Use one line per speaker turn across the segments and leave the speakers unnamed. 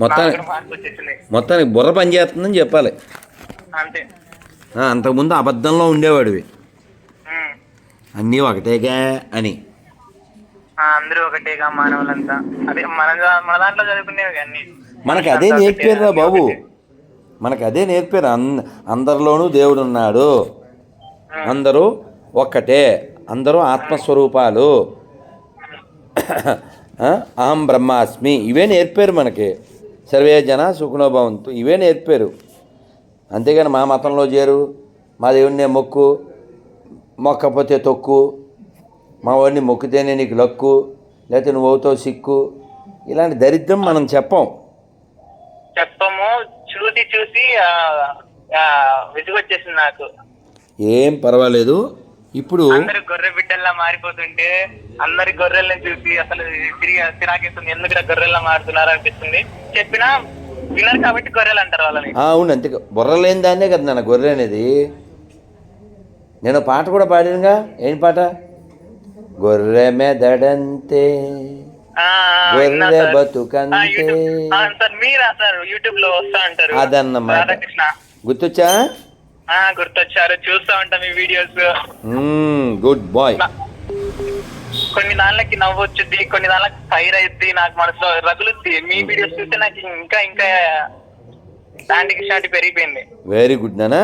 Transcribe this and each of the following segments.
మొత్తానికి మొత్తానికి బుర్ర పని చేస్తుందని చెప్పాలి. అంతకుముందు అబద్ధంలో ఉండేవాడివి. అన్నీ ఒకటేగా అని.
అందరూ ఒకటేగా మానవులంతా. అదే మన మన దాంట్లో చదువుకునేవి అన్ని.
మనకు అదే నేర్పారురా బాబు? మనకు అదే నేర్పారు? అందరిలోనూ దేవుడు ఉన్నాడు అందరూ ఒక్కటే అందరూ ఆత్మస్వరూపాలు. ఆ, అహం బ్రహ్మాస్మి. ఇవే నేర్పారు మనకి. సర్వే జన సుఖనోభవంతు ఇవే నేర్పారు. అంతేగాని మా మతంలో చేరు మా దేవుడిని మొక్కు మొక్కపోతే తొక్కు మా వాడిని మొక్కితేనే నీకు లక్కు లేకపోతే నువ్వు అవుతావు సిక్కు. ఇలాంటి దరిద్రం మనం చెప్పం.
చెప్పము చూసి చూసి విసుగొచ్చేసింది నాకు.
ఏం పర్వాలేదు. ఇప్పుడు
అందరు గొర్రె బిడ్డల్లా మారిపోతుంటే అందరి గొర్రెల్ని చూసి అసలు తిరిగి తిరాకేస్తుంది ఎందుకు గొర్రెల్లా మారుతున్నారు అనిపిస్తుంది. చెప్పినా వినరు కాబట్టి గొర్రెలు అంటారు వాళ్ళని.
ఆ, అవును అంతే. బుర్ర లేని దాన్నే కదా నాన్న గొర్రె అనేది. నేను పాట కూడా పాడినగా? ఏం పాట? గొర్రె మెదడంతే గొర్రె బతుకంతే.
యూట్యూబ్ ఆ, సార్ మీరా సార్? యూట్యూబ్లో వస్తా అంటారు.
అదన్నమాట. గుర్తొచ్చా?
గుర్తొచ్చారు. చూస్తా ఉంటాం మీ వీడియోస్.
Good bye.
కొన్ని దానిలకి నవ్వు వచ్చింది కొన్ని దానిలకి ఫైర్ అయింది నాకు మనసులో. రగులుద్ది మీ వీడియోస్ చూస్తే నాకు ఇంకా ఇంకా పెరిగిపోయింది.
వెరీ గుడ్ నాన్న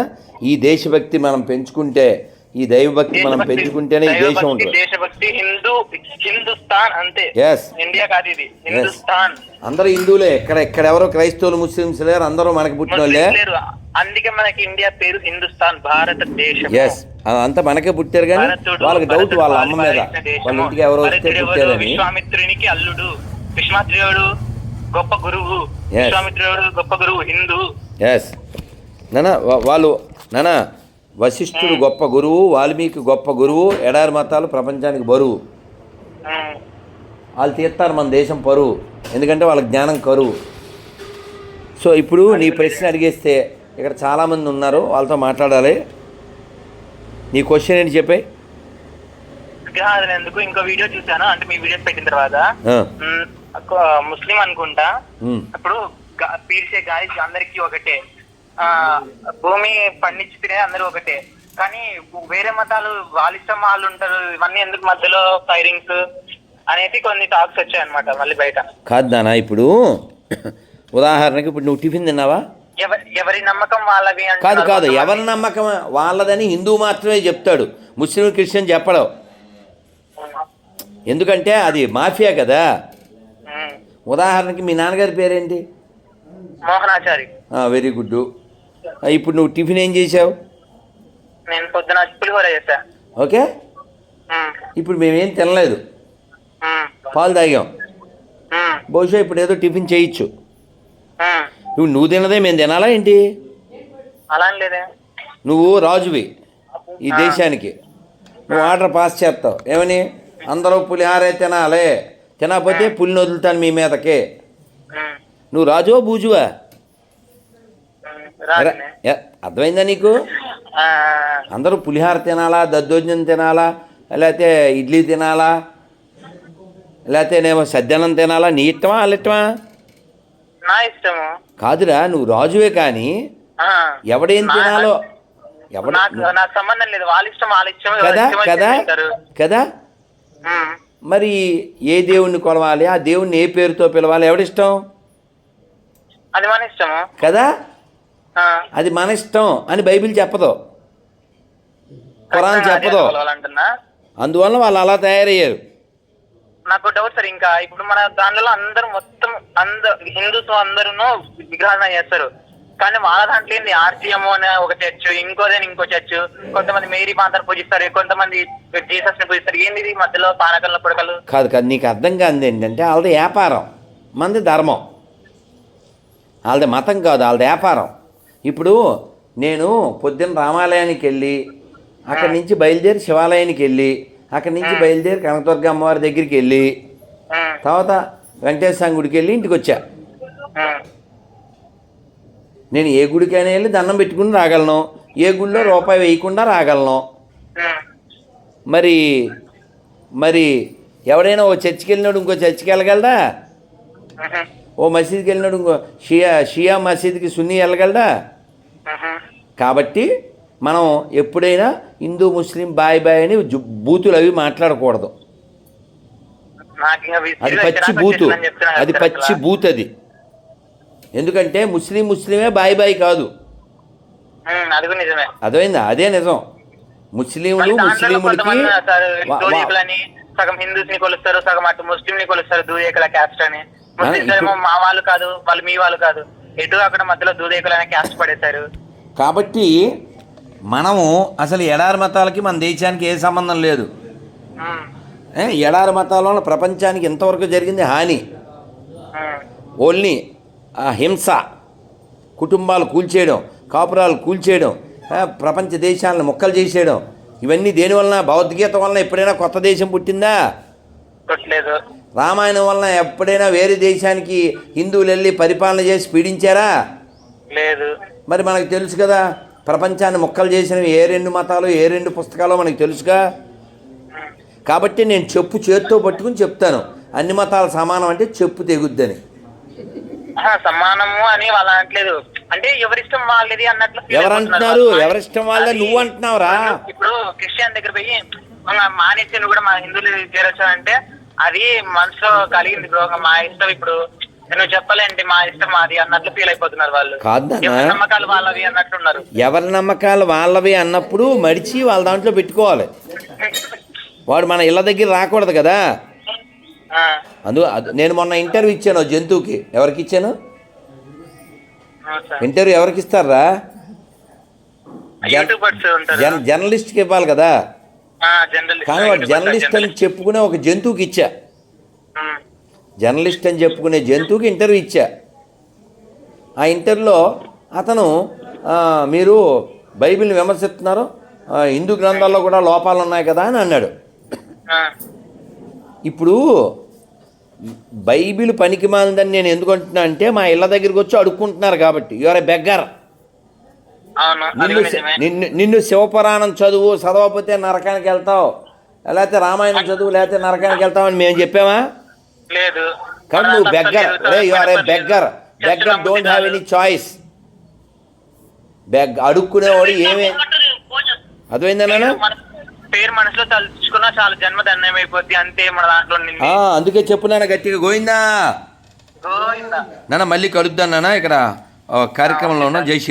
ఈ దేశభక్తి మనం పెంచుకుంటే ఈ దైవభక్తి మనం పెంచుకుంటేనే ఈ దేశం ఉంటుంది.
దేశభక్తి హిందూ హిందుస్థాన్ అంతే.
ఎస్
ఇండియా కాదు ఇది. హిందుస్థాన్.
అందరూ హిందువులే. ఎక్కడ ఎక్కడెవరో క్రైస్తవులు ముస్లిమ్స్ లేరు అందరూ మనకి పుట్టిన వాళ్ళే
అందుకే మనకి ఇండియా పేరు హిందుస్థాన్ భారతదేశం
ఎస్ అంతా మనకే పుట్టారు కానీ వాళ్ళకి డౌట్ వాళ్ళ అమ్మ మీద. వాళ్ళ ఇంటికి ఎవరో వస్తే
భరతుడెవరు?
పుట్టారని.
విశ్వామిత్రునికి అల్లుడు. విశ్వామిత్రుడు గొప్ప గురువు. విశ్వామిత్రుడు గొప్ప గురువు హిందూ.
ఎస్ నానా వాళ్ళు నానా వశిష్ఠుడు గొప్ప గురువు వాల్మీకి గొప్ప గురువు ఎడారి మతాలు ప్రపంచానికి బరువు. వాళ్ళు తీస్తారు మన దేశం పరువు. ఎందుకంటే వాళ్ళకి జ్ఞానం కరువు. సో ఇప్పుడు నీ ప్రశ్న అడిగేస్తే ఇక్కడ చాలామంది ఉన్నారు వాళ్ళతో మాట్లాడాలి. నీ క్వశ్చన్ ఏంటి
విగ్రహాలు ఎందుకు ఇంకో వీడియో చూసాను అంటే మీ వీడియోస్ పెట్టిన తర్వాత. ముస్లిం అనుకుంటా. అప్పుడు గా- పీల్చే గాలి అందరికి ఒకటే. భూమి పండించి తినే అందరూ ఒకటే. కానీ వేరే మతాలు వాళ్ళ ఇష్టం వాళ్ళు ఉంటారు ఇవన్నీ ఎందుకు మధ్యలో ఫైరింగ్స్ అనేసి కొన్ని టాక్స్ వచ్చాయి అనమాట మళ్ళీ బయట.
కాదు ఇప్పుడు ఉదాహరణకి ఇప్పుడు నువ్వు టిఫిన్ తిన్నావా?
ఎవరి నమ్మకం అంటున్నారు
కాదు కాదు. ఎవరి నమ్మకం వాళ్ళదని హిందూ మాత్రమే చెప్తాడు ముస్లిం క్రిస్టియన్ చెప్పడం ఎందుకంటే అది మాఫియా కదా. ఉదాహరణకి మీ నాన్నగారి పేరేంటి
మోహనాచారి
వెరీ గుడ్ ఇప్పుడు నువ్వు టిఫిన్ ఏం చేసావు
నేను పొద్దున పులిహోర చేశా
ఓకే. ఇప్పుడు మేమేం తినలేదు. పాలు తాగాం. బహుశా ఇప్పుడు ఏదో టిఫిన్ చేయొచ్చు. నువ్వు నువ్వు తినదే మేము తినాలా ఏంటి?
అలా లేదే.
నువ్వు రాజువి ఈ దేశానికి. నువ్వు ఆర్డర్ పాస్ చేస్తావు. ఏమని? అందరూ పులిహారే తినాలి. తినకపోతే పులిని వదులుతాను మీ మీదకి. నువ్వు రాజువా బూజువా? అర్థమైందా నీకు? అందరూ పులిహార తినాలా దద్దోజనం తినాలా లేకపోతే ఇడ్లీ తినాలా లేకపోతేనేమో సద్దన్నం తినాలా నీ ఇష్టమా వాళ్ళ ఇష్టమా?
నా ఇష్టము.
కాదురా నువ్వు రాజువే కానీ. ఎవడేం తినాలో ఎవడ
నాకు సంబంధం లేదు. వాళ్ళ ఇష్టం వాళ్ళ ఇష్టం
కదా కదా. కదా. మరి ఏ దేవుణ్ణి కొలవాలి? ఆ దేవుణ్ణి ఏ పేరుతో పిలవాలి? ఎవడిష్టం
అది మన ఇష్టము.
కదా. అది మన ఇష్టం అని బైబిల్ చెప్పదు. ఖురాన్
అదే
చెప్పదు. అందువల్ల వాళ్ళు అలా తయారయ్యారు.
నాకు డౌట్ సార్ ఇంకా ఇప్పుడు మన దాంట్లో అందరూ మొత్తం అందరు హిందూస్ అందరూ విగ్రహాలు చేస్తారు. కానీ వాళ్ళ దాంట్లో ఏంది? ఆర్సీఎం అనే ఒక చర్చ్ ఇంకోదని ఇంకో చర్చ్ కొంతమంది మేరీ మాతను పూజిస్తారు కొంతమంది జీసస్ని పూజిస్తారు. ఏంది ఇది మధ్యలో పానకల్లో పుడకలు?
కాదు కాదు నీకు అర్థం కాదు ఏంటంటే వాళ్ళది వ్యాపారం మనది ధర్మం. వాళ్ళది మతం కాదు వాళ్ళది వ్యాపారం. ఇప్పుడు నేను పొద్దున్న రామాలయానికి వెళ్ళి అక్కడి నుంచి బయలుదేరి శివాలయానికి వెళ్ళి అక్కడి నుంచి బయలుదేరి కనకదుర్గ అమ్మవారి దగ్గరికి వెళ్ళి తర్వాత వెంకటేశ్వర గుడికి వెళ్ళి ఇంటికి వచ్చా. నేను ఏ గుడికైనా వెళ్ళి దండం పెట్టుకుని రాగలను. ఏ గుడిలో రూపాయి వేయకుండా రాగలను. మరి మరి ఎవడైనా ఓ చర్చికి వెళ్ళినాడు ఇంకో చర్చికి వెళ్ళగలడా. ఓ మసీద్కి వెళ్ళినాడు ఇంకో షియా షియా మసీద్కి సున్నీ వెళ్ళగలడా. కాబట్టి మనం ఎప్పుడైనా హిందూ ముస్లిం బాయ్ బాయ్ అని బూతులు అవి మాట్లాడకూడదు. అది పచ్చి బూతు. అది పచ్చి. బూత్ అది ఎందుకంటే ముస్లిం ముస్లిమే బాయ్ బాయ్ కాదు. అర్థమైందా? అదే నిజం. ముస్లింలు ముస్లింలకి
సగం హిందూస్ని కొలుస్తారు సగం అటు ముస్లిం ని కొలుస్తారు క్యాస్ట్ అని. ముస్లింస్
ఇప్పుడు-
ఏమో మా వాళ్ళు కాదు వాళ్ళు మీ వాళ్ళు కాదు. ఎటు అక్కడ మధ్యలో దూదేకులు అనే క్యాస్ట్ పడేశారు.
కాబట్టి మనము అసలు ఎడారి మతాలకి మన దేశానికి ఏ సంబంధం లేదు. ఎడారి మతాల వల్ల ప్రపంచానికి ఎంతవరకు జరిగింది హాని. ఓన్లీ ఆ హింస కుటుంబాలు కూల్చేయడం కాపురాలు కూల్చేయడం ప్రపంచ దేశాలను మొక్కలు చేసేయడం ఇవన్నీ దేనివలన భగవద్గీత వలన ఎప్పుడైనా కొత్త దేశం పుట్టిందా? రామాయణం వలన ఎప్పుడైనా వేరే దేశానికి హిందువులు వెళ్ళి పరిపాలన చేసి పీడించారా?
లేదు.
మరి మనకు తెలుసు కదా ప్రపంచాన్ని మొక్కలు చేసినవి ఏ రెండు మతాలు ఏ రెండు పుస్తకాలు మనకు తెలుసుగా. కాబట్టి నేను చెప్పు చేత్తో పట్టుకుని చెప్తాను. అన్ని మతాలు సమానం అంటే చెప్పు తెగుద్దని.
సమానము అని వాళ్ళు అనట్లేదు. అంటే ఎవరిష్టం వాళ్ళది అన్నట్లు feel
ఎవరు
అయిపోతున్నారు.
అంటున్నారు?
వాళ్ళు.
ఎవరిష్టం వాళ్ళే నువ్వు అంటున్నావురా?
ఇప్పుడు క్రిస్టియన్ దగ్గర పోయి "ఇంకా మానేసి కూడా మా హిందువులు చేరొచ్చు అంటే అది మనసులో కలిగింది బ్రో మా ఇష్టం ఇప్పుడు. నువ్వు చెప్పలేంటి మా ఇష్టం మాది అన్నట్లు ఫీల్ అయిపోతున్నారు వాళ్ళు. ఎవరి నమ్మకాలు వాళ్ళవి అన్నట్లున్నారు.
ఎవరి నమ్మకాలు వాళ్ళవి అన్నప్పుడు మడిచి వాళ్ళ దాంట్లో పెట్టుకోవాలి. వాడు మన ఇళ్ళ దగ్గర రాకూడదు కదా. అందు నేను మొన్న ఇంటర్వ్యూ ఇచ్చాను జంతువుకి. ఎవరికి ఇచ్చాను. ఇంటర్వ్యూ ఎవరికి ఇస్తారా? జన్ జర్నలిస్ట్కి ఇవ్వాలి కదా.
జర్నలిస్ట్.
కానీ వాడు జర్నలిస్ట్ అని
జర్నలిస్ట్.
చెప్పుకునే ఒక జంతువుకి ఇచ్చా. జర్నలిస్ట్ అని చెప్పుకునే జంతువుకి ఇంటర్వ్యూ ఇచ్చా. ఆ ఇంటర్వ్యూలో అతను మీరు బైబిల్ని విమర్శిస్తున్నారు? హిందూ గ్రంథాల్లో కూడా లోపాలు ఉన్నాయి కదా అని అన్నాడు. ఇప్పుడు బైబిల్ పనికి మాలిందని నేను ఎందుకు అంటున్నా అంటే మా ఇళ్ళ దగ్గరికి వచ్చి అడుక్కుంటున్నారు కాబట్టి. యువర్ ఏ బెగ్గర్ నిన్ను నిన్ను నిన్ను శివపురాణం చదువు చదవకపోతే నరకానికి వెళ్తావు లేకపోతే రామాయణం చదువు లేకపోతే నరకానికి వెళ్తావు అని మేము చెప్పామా?
లేదు.
కానీ నువ్వు beggar ray you are a. Beggar beggar don't have any choice beg అడుక్కునేవాడు ఏమే? అర్థమైందన్నా
మన పేరు మనసులో తలుచుకున్నా చాలా జన్మ ధన్యం అయిపోద్ది అంతే మన దాంట్లో నింది
అందుకే చెప్పున్నాను గట్టిగా గోయిందా
గోవిందా.
నాన్న మళ్ళీ కలుద్దాం నాన్న ఇక్కడ ఆ, కార్యక్రమంలో ఉన్న జై శ్రీరామ్.